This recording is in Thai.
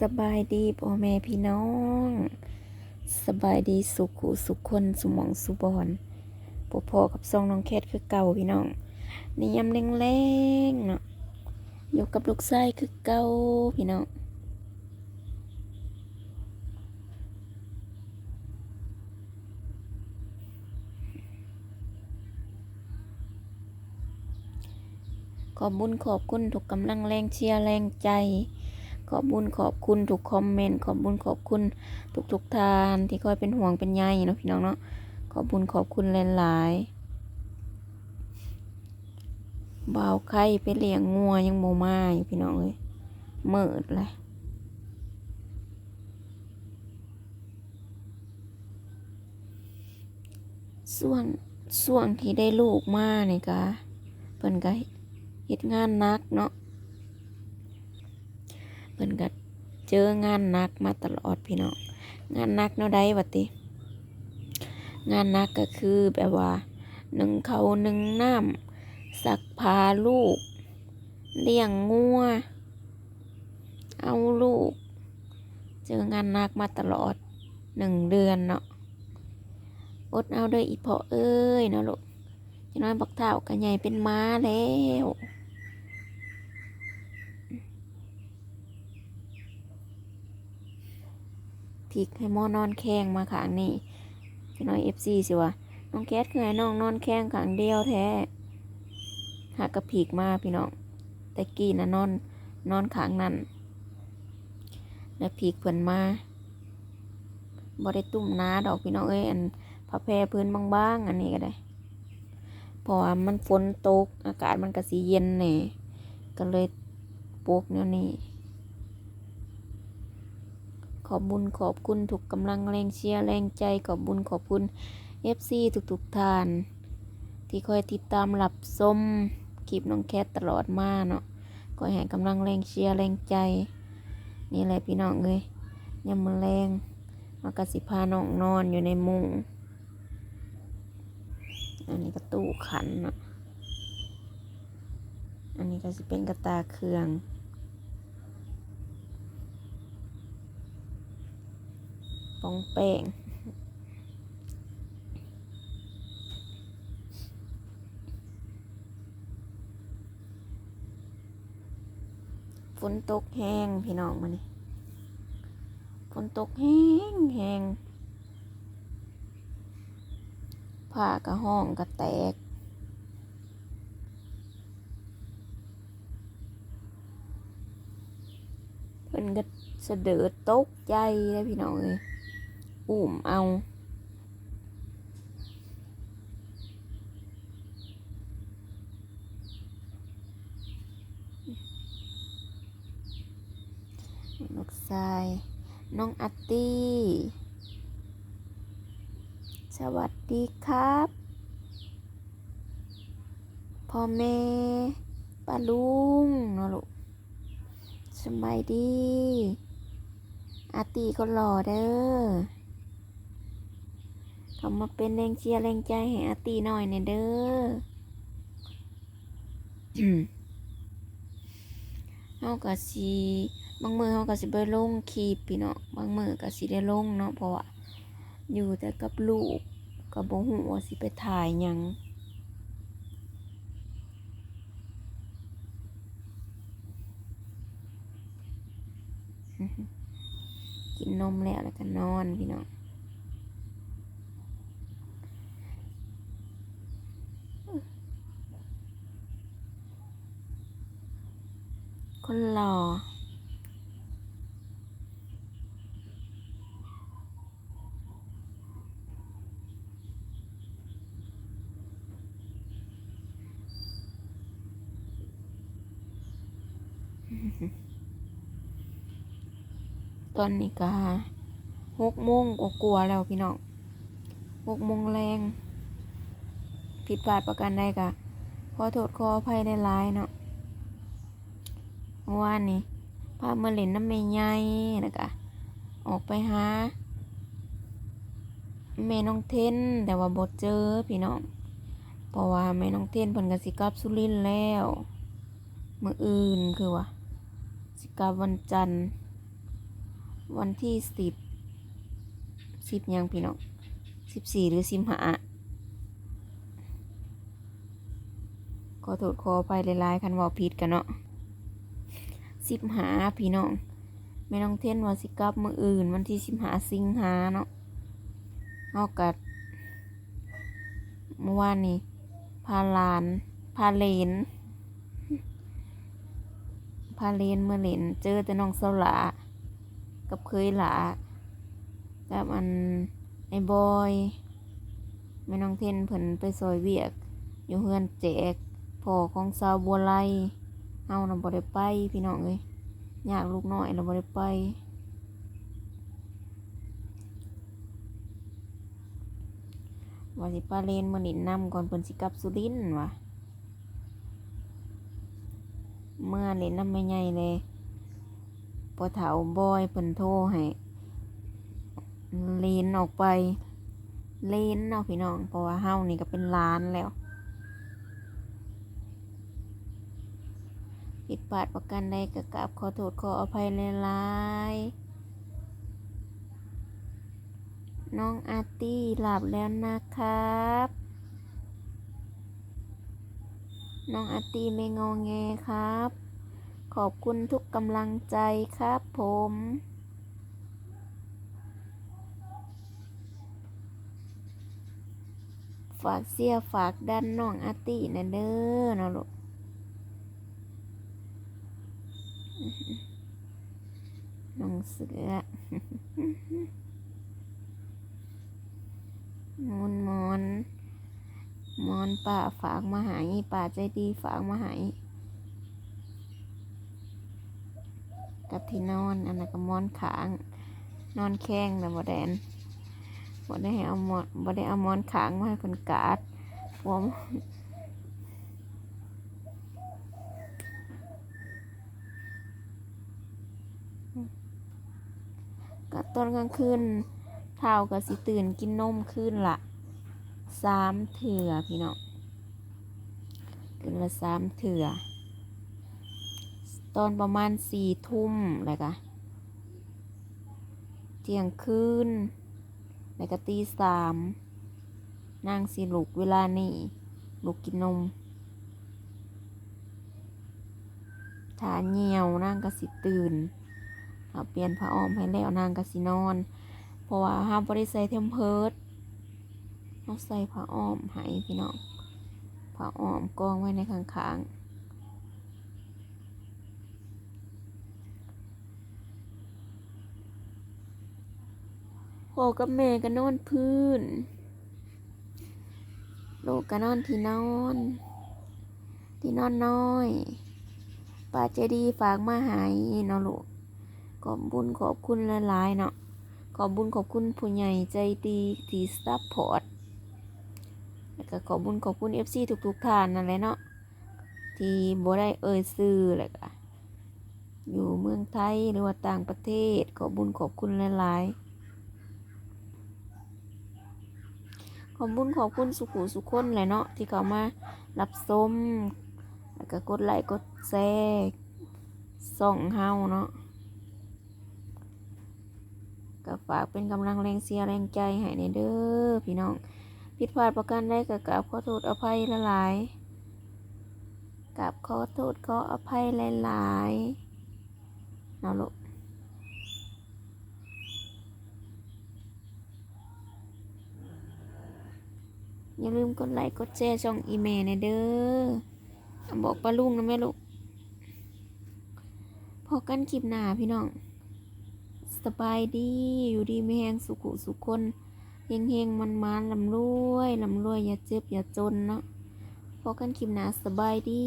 สบายดีพ่อแม่พี่น้อง สบายดีสุขุสุขคนสุมองสุบอนพ่อพ่อกับซองน้องแคทคือเก่าพี่น้องนี่ยำแรงๆเนาะอยู่กับลูกชายคือเก่าพี่น้องขอบบุญขอบคุณทุกกำลังแรงเชียร์แรงใจ ขอบบุญขอบคุณทุกคอมเมนต์ขอบบุญขอบคุณทุกทุกทานที่คอยเป็นห่วงเป็นใยเนาะพี่น้องเนาะขอบบุญขอบคุณหลายๆบ่าวไข่ไปเลี้ยงงัวยังโมมาอยู่พี่น้องเลยเมิดเลยส่วงส่วงที่ได้ลูกมาเนี่ยกะเพิ่นก็เฮ็ดงานนักเนาะ เพิ่นก็ เจองานหนักมาตลอดพี่น้องงานหนักเนาะได้วะติงานหนักก็คือแบบว่าหนึ่งเขาหนึ่งน้ำสักพาลูก เลี้ยงงัว เอาลูก เจองานหนักมาตลอดหนึ่งเดือนเนาะอดเอาด้ออีพอเอ้ยเนาะลูกจะน้อยบักเท่ากันใหญ่เป็นม้าแล้ว พลิกให้หมอนอนแข้งมาขางนี่พี่น้อยเอฟซีสิวะน้องแก๊สคือให้น้องนอนแข้งขางเดียวแท้หากกระพีกมาพี่น้องแต่กี้นะนอนนอนขางนั่นแล้วพีกเพิ่นมาบ่ได้ตุ่มน้าดอกพี่น้องเอ้ยอันผ้าแพรพื้นบางๆอันนี้ก็ได้เพราะว่ามันฝนตกอากาศมันก็สีเย็นแหน่ก็เลยปลูกแนวนี้ ขอบบุญขอบคุณทุกกำลังแรงเชียร์แรงใจขอบบุญขอบคุณ FC ทุกๆท่าน ที่คอยติดตามรับชมคลิปน้องแคทตลอดมาเนาะคอยให้กำลังแรงเชียร์แรงใจ นี่แหละพี่น้องเอ้ยยามมือแรงมากระสิพาน้องนอนอยู่ในมุ้งอันนี้ก็ตู้ขันเนาะอันนี้ก็สิเป็นกระตาเครื่อง ปองแป้งฝนตกแห้งพี่น้องมานี่ฝนตกแห้งแห้งผ้ากระห้องกระแตก เพิ่นก็เสดอตกใจเลยพี่น้องเอ้ย อุ้มเอา ลูกชาย น้องอัตตี้ สวัสดีครับ พ่อแม่ป้าลุงนาะลูกสบายดีอาตีก็หล่อเด้อ เขามาเป็นแรงเชียร์แรงใจให้อาตีหน่อยเนี่ยเด้อเฮาก็สิบางมือเฮาก็สิไปลงคลิปพี่เนาะบางมือก็สิได้ลงเนาะเพราะว่าอยู่แต่กับลูกก็บ่ฮู้ว่าสิไปถ่ายหยังกินนมแล้วแล้วก็นอนพี่น้อง คนหล่อตอนนี้ก็หกโมงกว่าๆแล้วพี่น้องหกโมงแรงผิดพลาดประการใดกะขอโทษขออภัยในหลายๆเนาะ มื่อวานนี้พามาเล่นน้ำแม่ใหญ่นะกะออกไปหาแม่น้องเทนแต่ว่าบ่เจอพี่น้องเพราะว่าแม่น้องเทนเพิ่นก็สิกลับสุรินทร์แล้วมื้ออื่นคือว่าสิกลับวันจันทร์ วันที่สิบสิบยังพี่น้องสิบสี่หรือสิบห้าขอโทษขอไปหลายๆคันว่าผิดกันเนาะ สิบหาพี่น้องแม่น้องเทนว่าสิกลับมืออื่น วันที่สิบหาสิงหาเนาะเอากัดเมื่อวานนี้พาลานพาเลนพาเลนเมื่อเลนเจอแต่น้องเสลากับเคยหลากับอันไอ้บอยแม่น้องเทนเพิ่นไปซอยเวียก อยู่เฮือนแจกพ่อของสาวบัวไล เฮาน่ะบ่ได้ไปพี่น้องเอ้ยอยากลูกน้อยเราบ่ได้ไปว่าสิปาเลนมาหลินนำก่อนเพิ่นสิกลับสุรินว่ะเมื่อเลนน้ำไม่ใหญ่เลยพอเถาบอยเพิ่นโทรให้เลนออกไปเลนเนาะพี่น้องเพราะว่าเฮานี่ก็เป็นล้านแล้ว ผิดพลาดประกันใดก็กราบขอโทษขออภัยหลายๆน้องอาร์ตี้หลับแล้วนะครับ น้องอาร์ตี้ไม่งอแงครับ ขอบคุณทุกกำลังใจครับผมฝากเสียฝากดันน้องอาร์ตี้นะเด้อนะลูก น้องเสือมอนมอนมอนป่าฝากมาหายป่าใจดีฝากมาหายกับที่นอนอันนั้นก็มอนขาง นอนแข้งนะบ่แดนบ่ได้ให้เอาหมอนบ่ได้เอามอนขางมาให้คนกาดผม ก็ตอนกลางคืนเท้าก็สิตื่นกินนมคืนละสามเถื่อพี่น้องคืนละสามเถื่อตอนประมาณสี่ทุ่มอะไรกะเที่ยงคืนแล้วก็ตีสามนั่งสิลูกเวลานี่ลูกกินนมถ้าเหี่ยวนั่งก็สิตื่น เปลี่ยนผ้าอ้อมให้แล้วนางก็สินอน เพราะว่าห้ามบริใส่เทมเพิร์ดต้องใส่ผ้าอ้อมให้พี่น้องผ้าอ้อมกองไว้ในข้างๆพ่อกับแม่ก็นอนพื้น ลูกก็นอนที่นอน ที่นอนน้อยป้าใจดีฝากมาหายเนาะลูก ขอบบุญขอบคุณหลายๆเนาะขอบบุญขอบคุณผู้ใหญ่ใจดีที่ซัพพอร์ตแล้วก็ขอบบุญขอบคุณเอฟซีทุกๆท่านนั่นแหละเนาะที่บ่ได้เอ่ยซื้อแล้วก็อยู่เมืองไทยหรือว่าต่างประเทศขอบบุญขอบคุณหลายๆ ขอบบุญขอบคุณสุขุสุขคนแหละเนาะที่เขามารับชมแล้วก็กดไลค์กดแชร์ส่องเฮาเนาะ ก็ ฝากเป็นกำลังแรงเสียแรงใจให้ในเด้อพี่น้องผิดพลาดประการใดก็กราบขอโทษอภัยหลายกราบขอโทษขออภัยหลายๆนาะลูกอย่าลืมกดไลค์กดแชร์ช่องอีเมลในเด้อบอกป้าลุงนะแม่ลูกพอกันคลิปหน้าพี่น้อง สบายดี อยู่ดีไม่แห้งสุขุสุขคนเฮงเฮงมันมันลำรวยลำรวยอย่าเจ็บอย่าจนเนาะพอกันคลิปหนาสบายดี